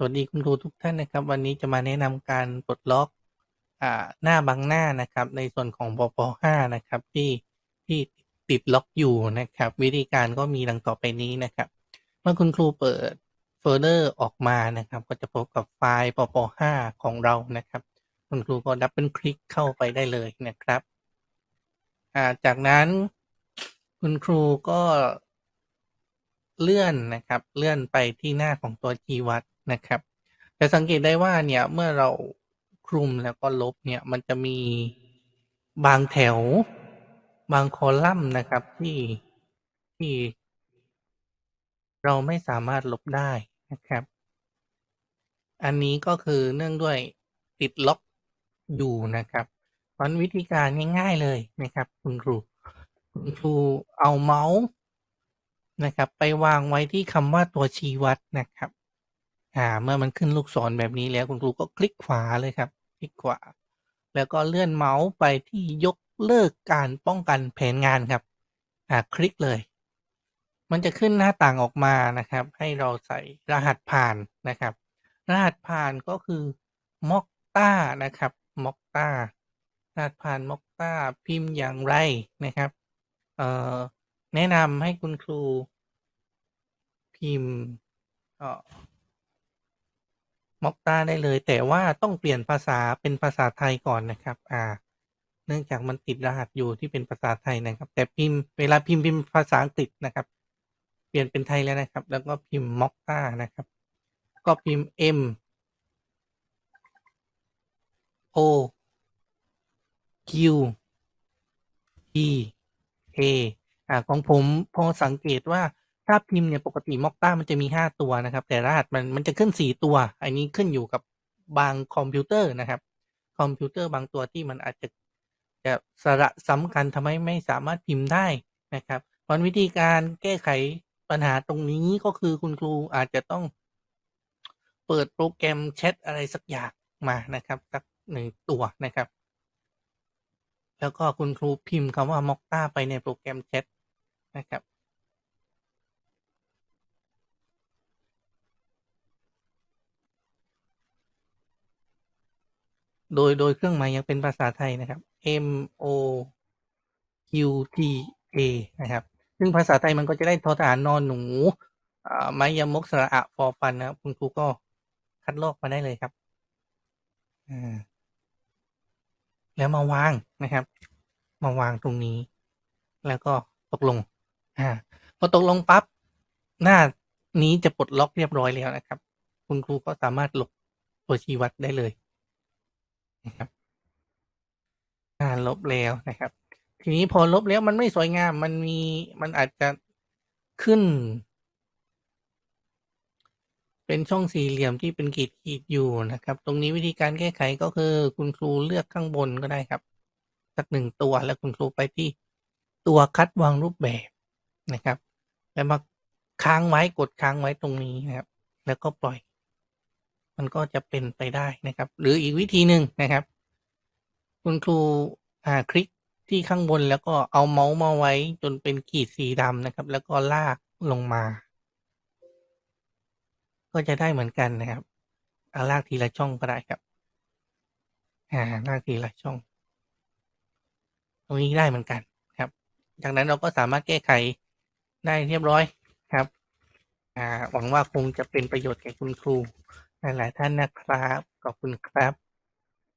สวัสดีคุณครูทุกท่านนะครับ วันนี้จะมาแนะนำการปลดล็อกอ่าหน้าบางหน้านะครับ ในส่วนของปป5นะครับที่ที่ติดล็อกอยู่นะครับ วิธีการก็มีดังต่อไปนี้นะครับ เมื่อคุณครูเปิดโฟลเดอร์ออกมานะครับ ก็จะพบกับไฟล์ปป5ของเรานะครับ คุณครูก็ดับเบิลคลิกเข้าไปได้เลยนะครับอ่าจากนั้นคุณครูก็เลื่อนนะครับ เลื่อนไปที่หน้าของตัวจีวัด นะครับจะสังเกตได้ว่าเนี่ยเมื่อเราคลุมแล้วก็ลบเนี่ยมันจะมีบางแถว บางคอลัมน์นะครับที่ที่ เราไม่สามารถลบได้นะครับ อันนี้ก็คือเนื่องด้วยติดล็อกอยู่นะครับเพราะวิธีการง่าย ๆเลยนะครับ คุณครูคุณครูเอาเมาส์นะครับ ไปวางไว้ที่คำว่าตัวชี้วัดนะครับ อ่า เมื่อมันขึ้นลูกศรแบบนี้แล้ว คุณครูก็คลิกขวาเลยครับ คลิกขวา แล้วก็เลื่อนเมาส์ไปที่ยกเลิกการป้องกันแผนงานครับ อ่า คลิกเลย มันจะขึ้นหน้าต่างออกมานะครับ ให้เราใส่รหัสผ่านนะครับ รหัสผ่านก็คือม็อกต้านะครับม็อกต้ารหัสผ่านม็อกต้าพิมพ์อย่างไรนะครับเอ่อแนะนำให้คุณครูพิมพ์เอ่อ ม็อกตาได้เลย แต่ว่าต้องเปลี่ยนภาษาเป็นภาษาไทยก่อนนะครับ อ่า เนื่องจากมันติดรหัสอยู่ที่เป็นภาษาไทยนะครับ แต่พิมพ์เวลาพิมพ์พิมพ์ภาษาอังกฤษนะครับ เปลี่ยนเป็นไทยแล้วนะครับ แล้วก็พิมพ์ม็อกตานะครับ ก็พิมพ์ M O Q E A อ่าของผมพอสังเกตว่า ถ้าพิมพ์เนี่ยปกติม็อกต้ามันจะมีห้าตัวนะครับ แต่รหัสมันมันจะขึ้นสี่ตัว อันนี้ขึ้นอยู่กับบางคอมพิวเตอร์นะครับ คอมพิวเตอร์บางตัวที่มันอาจจะจะสระซ้ำกันทำให้ไม่สามารถพิมพ์ได้นะครับเพราะวิธีการแก้ไขปัญหาตรงนี้ก็คือคุณครูอาจจะต้อง เปิดโปรแกรมแชทอะไรสักอย่างมานะครับสักหนึ่งตัวนะครับ แล้วก็คุณครูพิมพ์คำว่าม็อกต้าไปในโปรแกรมแชทนะครับ โดย โดยเครื่องหมายยังเป็นภาษาไทยนะครับ M O Q T A นะครับ ซึ่งภาษาไทยมันก็จะได้ทอทหารนอนหนูไม้ยมกสระอะฟอฟันนะครับคุณครูก็คัดลอกมาได้เลยครับแล้วมาวางนะครับ มาวางตรงนี้ แล้วก็ตกลง อ่าพอตกลงปั๊บหน้านี้จะปลดล็อกเรียบร้อยแล้วนะครับ คุณครูก็สามารถลบตัวชี้วัดได้เลย นะครับอ่าลบแล้วนะครับ ทีนี้พอลบแล้วมันไม่สวยงาม มันมีมันอาจจะขึ้น เป็นช่องสี่เหลี่ยมที่เป็นขีดขีดอยู่นะครับ ตรงนี้วิธีการแก้ไขก็คือ คุณครูเลือกข้างบนก็ได้ครับ สักหนึ่งตัวแล้วคุณครูไปที่ตัวคัดวางรูปแบบนะครับ แล้วมาค้างไว้กดค้างไว้ตรงนี้นะครับ แล้วก็ปล่อย มันก็จะเป็นไปได้นะครับ หรืออีกวิธีหนึ่งนะครับ คุณครูอ่าคลิกที่ข้างบนแล้วก็เอาเมาส์มาไว้จนเป็นขีดสีดำนะครับ แล้วก็ลากลงมา ก็จะได้เหมือนกันนะครับเอาลากทีละช่องก็ได้ครับ อ่าลากทีละช่อง ตรงนี้ได้เหมือนกันครับ จากนั้นเราก็สามารถแก้ไขได้เรียบร้อยครับ อ่าหวังว่าคงจะเป็นประโยชน์แก่คุณครู หลาย ๆ ท่านนะครับ ขอบคุณครับ